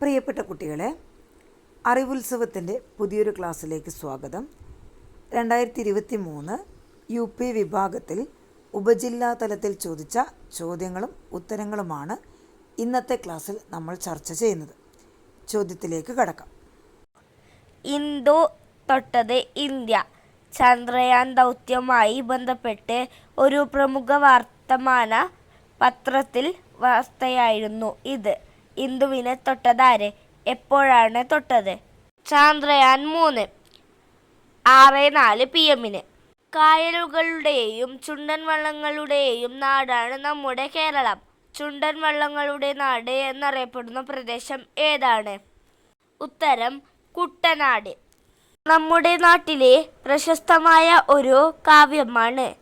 പ്രിയപ്പെട്ട കുട്ടികളെ അറിവുത്സവത്തിന്റെ പുതിയൊരു ക്ലാസ്സിലേക്ക് സ്വാഗതം. രണ്ടായിരത്തി ഇരുപത്തി മൂന്ന് യു പി വിഭാഗത്തിൽ ഉപജില്ലാ തലത്തിൽ ചോദിച്ച ചോദ്യങ്ങളും ഉത്തരങ്ങളുമാണ് ഇന്നത്തെ ക്ലാസ്സിൽ നമ്മൾ ചർച്ച ചെയ്യുന്നത്. ചോദ്യത്തിലേക്ക് കടക്കാം. ഇന്ദു തൊട്ടത് ഇന്ത്യ. ചന്ദ്രയാൻ ദൗത്യവുമായി ബന്ധപ്പെട്ട് ഒരു പ്രമുഖ വർത്തമാന പത്രത്തിൽ വാർത്തയായിരുന്നു ഇത്. ഇന്ദുവിനെ തൊട്ടതാര്? എപ്പോഴാണ് തൊട്ടത്? ചാന്ദ്രയാൻ മൂന്ന്. ആറ് നാല് പി എമ്മിന്. കായലുകളുടെയും ചുണ്ടൻ വള്ളങ്ങളുടെയും നാടാണ് നമ്മുടെ കേരളം. ചുണ്ടൻ വള്ളങ്ങളുടെ നാട് എന്നറിയപ്പെടുന്ന പ്രദേശം ഏതാണ്? ഉത്തരം കുട്ടനാട്. നമ്മുടെ നാട്ടിലെ പ്രശസ്തമായ ഒരു കാവ്യമാണ്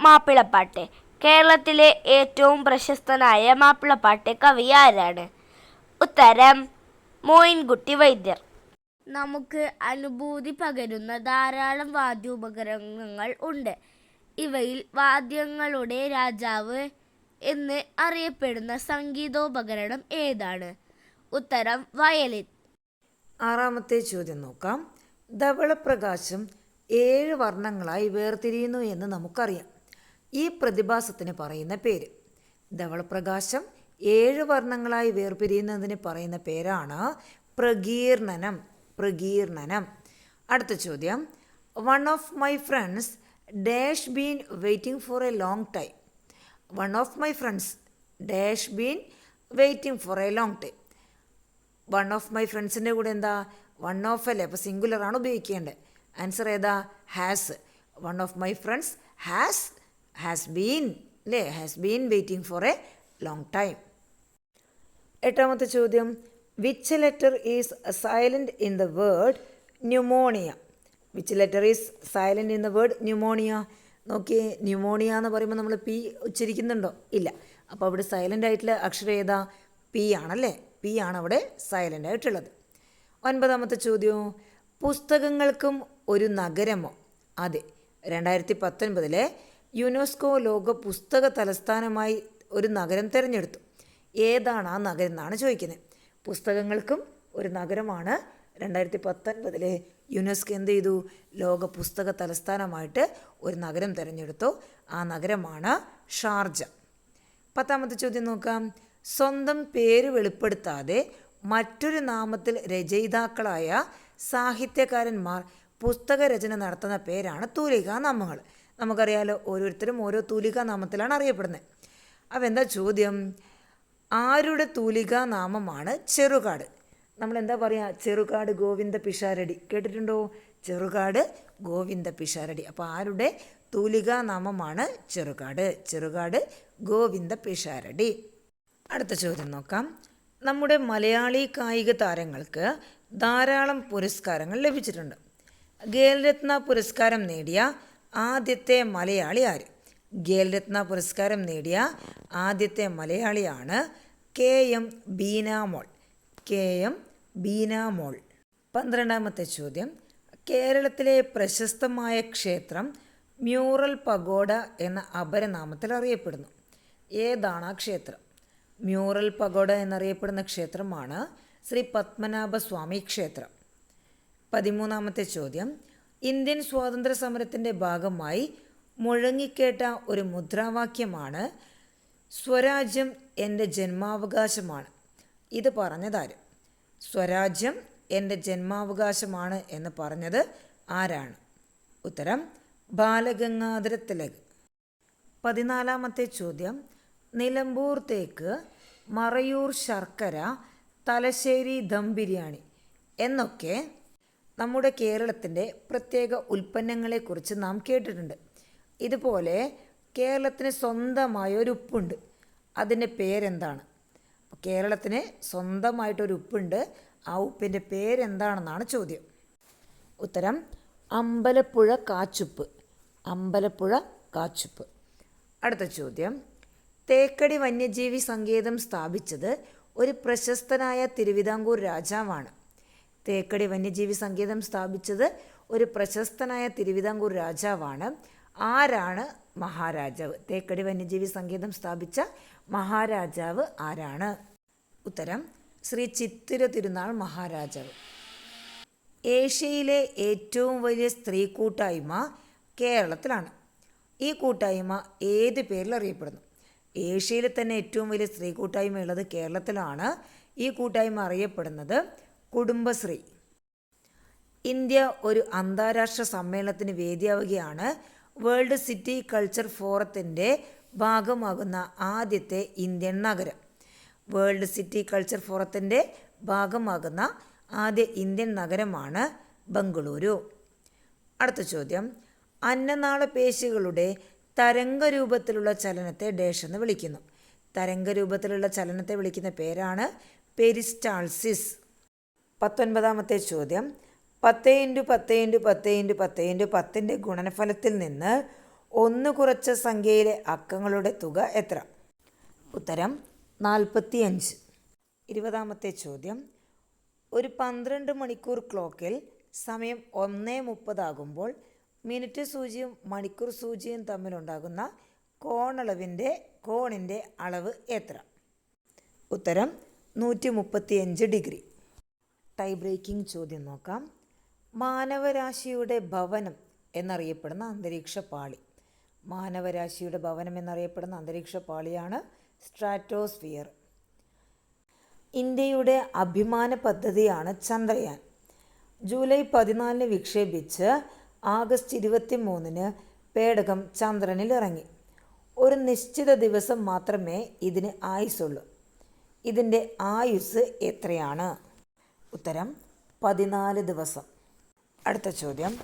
മാപ്പിളപ്പാട്ട്. കേരളത്തിലെ ഏറ്റവും പ്രശസ്തനായ മാപ്പിളപ്പാട്ട് കവി ആരാണ്? ഉത്തരം മോയിൻകുട്ടി വൈദ്യർ. നമുക്ക് അനുഭൂതി പകരുന്ന ധാരാളം വാദ്യോപകരണങ്ങൾ ഉണ്ട്. ഇവയിൽ വാദ്യങ്ങളുടെ രാജാവ് എന്ന് അറിയപ്പെടുന്ന സംഗീതോപകരണം ഏതാണ്? ഉത്തരം വയലിൻ. ആറാമത്തെ ചോദ്യം നോക്കാം. ധവളപ്രകാശം ഏഴ് വർണങ്ങളായി വേർതിരിയുന്നു എന്ന് നമുക്കറിയാം. ഈ പ്രതിഭാസത്തിന് പറയുന്ന പേര്. ധവളപ്രകാശം ഏഴ് വർണങ്ങളായി വേർപിരിയുന്നതിന് പറയുന്ന പേരാണ് പ്രകീർണനം പ്രകീർണനം. അടുത്ത ചോദ്യം. One of my friends dash been waiting for a long time one of my friends dash been waiting for a long time one of my ഫ്രണ്ട്സിന്റെ കൂടെ എന്താ? വൺ ഓഫ് അല്ലേ? അപ്പോൾ സിംഗുലറാണ് ഉപയോഗിക്കേണ്ടത്. ആൻസർ ഏതാ? Has one of my friends has has been അല്ലേ has been waiting for a long time എട്ടാമത്തെ ചോദ്യം. Which letter is silent in the word pneumonia which letter is silent in the word pneumonia നോക്കിയേ pneumonia എന്ന് പറയുമ്പോൾ നമ്മൾ P ഉച്ചരിക്കുന്നുണ്ടോ? ഇല്ല. അപ്പോൾ അവിടെ സൈലന്റ് ആയിട്ടുള്ള അക്ഷരം ഏതാ? പി ആണല്ലേ? പി ആണ് അവിടെ സൈലന്റ് ആയിട്ടുള്ളത്. ഒൻപതാമത്തെ ചോദ്യവും പുസ്തകങ്ങൾക്കും ഒരു നഗരമോ? അതെ. രണ്ടായിരത്തി പത്തൊൻപതിലെ യുനെസ്കോ ലോക പുസ്തക തലസ്ഥാനമായി ഒരു നഗരം തിരഞ്ഞെടുത്തു. ഏതാണ് ആ നഗരം എന്നാണ് ചോദിക്കുന്നത്. പുസ്തകങ്ങൾക്കും ഒരു നഗരമാണ്. രണ്ടായിരത്തി പത്തൊൻപതിലെ യുനെസ്കോ എന്ത് ചെയ്തു? ലോക പുസ്തക തലസ്ഥാനമായിട്ട് ഒരു നഗരം തിരഞ്ഞെടുത്തു. ആ നഗരമാണ് ഷാർജ. പത്താമത്തെ ചോദ്യം നോക്കാം. സ്വന്തം പേര് വെളിപ്പെടുത്താതെ മറ്റൊരു നാമത്തിൽ രചയിതാക്കളായ സാഹിത്യകാരന്മാർ പുസ്തക രചന നടത്തുന്ന പേരാണ് തൂലികാ നാമങ്ങൾ. നമുക്കറിയാലോ ഓരോരുത്തരും ഓരോ തൂലിക നാമത്തിലാണ് അറിയപ്പെടുന്നത്. അപ്പോൾ എന്താ ചോദ്യം? ആരുടെ തൂലിക നാമമാണ് ചെറുകാട്? നമ്മൾ എന്താ പറയുക ചെറുകാട് ഗോവിന്ദ പിഷാരടി. കേട്ടിട്ടുണ്ടോ? ചെറുകാട് ഗോവിന്ദ പിഷാരടി. അപ്പോൾ ആരുടെ തൂലിക നാമമാണ് ചെറുകാട്? ചെറുകാട് ഗോവിന്ദ പിഷാരടി. അടുത്ത ചോദ്യം നോക്കാം. നമ്മുടെ മലയാളി കായിക താരങ്ങൾക്ക് ധാരാളം പുരസ്കാരങ്ങൾ ലഭിച്ചിട്ടുണ്ട്. ഖേൽരത്ന പുരസ്കാരം നേടിയ ആദ്യത്തെ മലയാളി ആര്? ഖേൽരത്ന പുരസ്കാരം നേടിയ ആദ്യത്തെ മലയാളിയാണ് K M Beenamol. K M Beenamol. പന്ത്രണ്ടാമത്തെ ചോദ്യം. കേരളത്തിലെ പ്രശസ്തമായ ക്ഷേത്രം മ്യൂറൽ പഗോഡ എന്ന അപരനാമത്തിൽ അറിയപ്പെടുന്നു. ഏതാണ് ആ ക്ഷേത്രം? മ്യൂറൽ പഗോഡ എന്നറിയപ്പെടുന്ന ക്ഷേത്രമാണ് ശ്രീ പത്മനാഭസ്വാമി ക്ഷേത്രം. പതിമൂന്നാമത്തെ ചോദ്യം. ഇന്ത്യൻ സ്വാതന്ത്ര്യ സമരത്തിന്റെ ഭാഗമായി മുഴങ്ങിക്കേട്ട ഒരു മുദ്രാവാക്യമാണ് സ്വരാജ്യം എന്റെ ജന്മാവകാശമാണ് ഇത് പറഞ്ഞതാര്? സ്വരാജ്യം എന്റെ ജന്മാവകാശമാണ് എന്ന് പറഞ്ഞത് ആരാണ്? ഉത്തരം ബാലഗംഗാധര തിലക് പതിനാലാമത്തെ ചോദ്യം നിലമ്പൂർ തേക്ക് മറയൂർ ശർക്കര തലശ്ശേരി ദം ബിരിയാണി എന്നൊക്കെ നമ്മുടെ കേരളത്തിന്റെ പ്രത്യേക ഉൽപ്പന്നങ്ങളെക്കുറിച്ച് നാം കേട്ടിട്ടുണ്ട്. ഇതുപോലെ കേരളത്തിന് സ്വന്തമായ ഒരു ഉപ്പുണ്ട്. അതിന്റെ പേരെന്താണ്? കേരളത്തിന് സ്വന്തമായിട്ടൊരു ഉപ്പുണ്ട്. ആ ഉപ്പിന്റെ പേരെന്താണെന്നാണ് ചോദ്യം. ഉത്തരം അമ്പലപ്പുഴ കാച്ചുപ്പ്. അമ്പലപ്പുഴ കാച്ചുപ്പ്. അടുത്ത ചോദ്യം തേക്കടി വന്യജീവി സങ്കേതം സ്ഥാപിച്ചത് ഒരു പ്രശസ്തനായ തിരുവിതാംകൂർ രാജാവാണ്. തേക്കടി വന്യജീവി സങ്കേതം സ്ഥാപിച്ചത് ഒരു പ്രശസ്തനായ തിരുവിതാംകൂർ രാജാവാണ്. ആരാണ് മഹാരാജാവ്? തേക്കടി വന്യജീവി സങ്കേതം സ്ഥാപിച്ച മഹാരാജാവ് ആരാണ്? ഉത്തരം ശ്രീ ചിത്തിര തിരുനാൾ മഹാരാജാവ്. ഏഷ്യയിലെ ഏറ്റവും വലിയ സ്ത്രീ കൂട്ടായ്മ കേരളത്തിലാണ്. ഈ കൂട്ടായ്മ ഏത് പേരിൽ അറിയപ്പെടുന്നു? ഏഷ്യയിലെ തന്നെ ഏറ്റവും വലിയ സ്ത്രീ കൂട്ടായ്മ ഉള്ളത് കേരളത്തിലാണ്. ഈ കൂട്ടായ്മ അറിയപ്പെടുന്നത് കുടുംബശ്രീ. ഇന്ത്യ ഒരു അന്താരാഷ്ട്ര സമ്മേളനത്തിന് വേദിയാവുകയാണ്. വേൾഡ് സിറ്റി കൾച്ചർ ഫോറത്തിന്റെ ഭാഗമാകുന്ന ആദ്യത്തെ ഇന്ത്യൻ നഗരം. വേൾഡ് സിറ്റി കൾച്ചർ ഫോറത്തിന്റെ ഭാഗമാകുന്ന ആദ്യ ഇന്ത്യൻ നഗരമാണ് ബംഗളൂരു. അടുത്ത ചോദ്യം. അന്നനാള പേശികളുടെ തരംഗരൂപത്തിലുള്ള ചലനത്തെ ഡേഷ് എന്ന് വിളിക്കുന്നു. തരംഗരൂപത്തിലുള്ള ചലനത്തെ വിളിക്കുന്ന പേരാണ് പെരിസ്റ്റാൾസിസ്. പത്തൊൻപതാമത്തെ ചോദ്യം. പത്ത് ഇന്റു പത്ത് ഇന്റു പത്ത് ഇന്റു പത്ത് ഇന്റു പത്തിന്റെ ഗുണനഫലത്തിൽ നിന്ന് ഒന്ന് കുറച്ച സംഖ്യയിലെ അക്കങ്ങളുടെ തുക എത്ര? ഉത്തരം നാൽപ്പത്തി അഞ്ച് ഇരുപതാമത്തെ ചോദ്യം. ഒരു പന്ത്രണ്ട് മണിക്കൂർ ക്ലോക്കിൽ സമയം ഒന്നേ മുപ്പതാകുമ്പോൾ മിനിറ്റ് സൂചിയും മണിക്കൂർ സൂചിയും തമ്മിലുണ്ടാകുന്ന കോണളവിന്റെ കോണിന്റെ അളവ് എത്ര? ഉത്തരം നൂറ്റി മുപ്പത്തിയഞ്ച് ഡിഗ്രി. ടൈ ബ്രേക്കിംഗ് ചോദ്യം നോക്കാം. മാനവരാശിയുടെ ഭവനം എന്നറിയപ്പെടുന്ന അന്തരീക്ഷ പാളി. മാനവരാശിയുടെ ഭവനം എന്നറിയപ്പെടുന്ന അന്തരീക്ഷ പാളിയാണ് സ്ട്രാറ്റോസ്ഫിയർ ഇന്ത്യയുടെ അഭിമാന പദ്ധതിയാണ് ചന്ദ്രയാൻ. ജൂലൈ പതിനാലിന് വിക്ഷേപിച്ച് ആഗസ്റ്റ് ഇരുപത്തി മൂന്നിന് പേടകം ചന്ദ്രനിൽ ഇറങ്ങി. ഒരു നിശ്ചിത ദിവസം മാത്രമേ ഇതിന് ആയുസുള്ളൂ ഇതിന്റെ ആയുസ് എത്രയാണ്? ഉത്തരം പതിനാല് ദിവസം. അടുത്ത ചോദ്യം.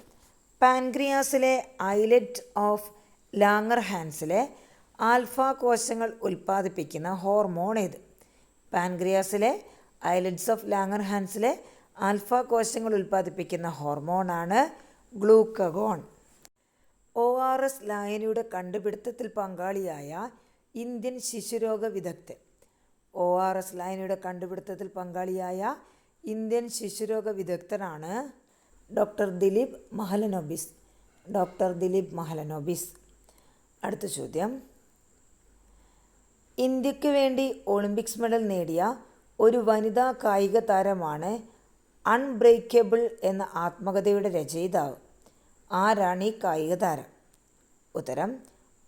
പാൻക്രിയാസിലെ ഐലറ്റ് ഓഫ് ലാങ്ങർ ഹാൻസിലെ ആൽഫ കോശങ്ങൾ ഉൽപ്പാദിപ്പിക്കുന്ന ഹോർമോൺ ഏത്? പാൻക്രിയാസിലെ ഐലറ്റ്സ് ഓഫ് ലാങ്ങർ ഹാൻസിലെ ആൽഫ കോശങ്ങൾ ഉൽപ്പാദിപ്പിക്കുന്ന ഹോർമോണാണ് ഗ്ലൂക്കഗോൺ. ഒ ആർ എസ് ലായനിയുടെ കണ്ടുപിടുത്തത്തിൽ പങ്കാളിയായ ഇന്ത്യൻ ശിശുരോഗ വിദഗ്ധൻ. ഒ ആർ എസ് ലായനിയുടെ കണ്ടുപിടുത്തത്തിൽ പങ്കാളിയായ ഇന്ത്യൻ ശിശുരോഗ വിദഗ്ധനാണ് ഡോക്ടർ ദിലീപ് മഹലനോബിസ്. ഡോക്ടർ ദിലീപ് മഹലനോബിസ്. അടുത്ത ചോദ്യം. ഇന്ത്യയ്ക്ക് വേണ്ടി ഒളിമ്പിക്സ് മെഡൽ നേടിയ ഒരു വനിതാ കായിക താരമാണ് അൺബ്രേക്കബിൾ എന്ന ആത്മകഥയുടെ രചയിതാവ്. ആരാണ് ഈ കായിക താരം? ഉത്തരം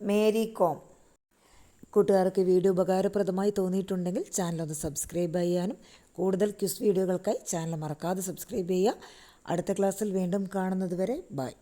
മേരി കോം. കൂട്ടുകാർക്ക് വീഡിയോ ഉപകാരപ്രദമായി തോന്നിയിട്ടുണ്ടെങ്കിൽ ചാനൽ ഒന്ന് സബ്സ്ക്രൈബ് ചെയ്യാനും കൂടുതൽ ക്വിസ് വീഡിയോകൾക്കായി ചാനൽ മറക്കാതെ സബ്സ്ക്രൈബ് ചെയ്യുക. അടുത്ത ക്ലാസ്സിൽ വീണ്ടും കാണുന്നത് വരെ ബൈ.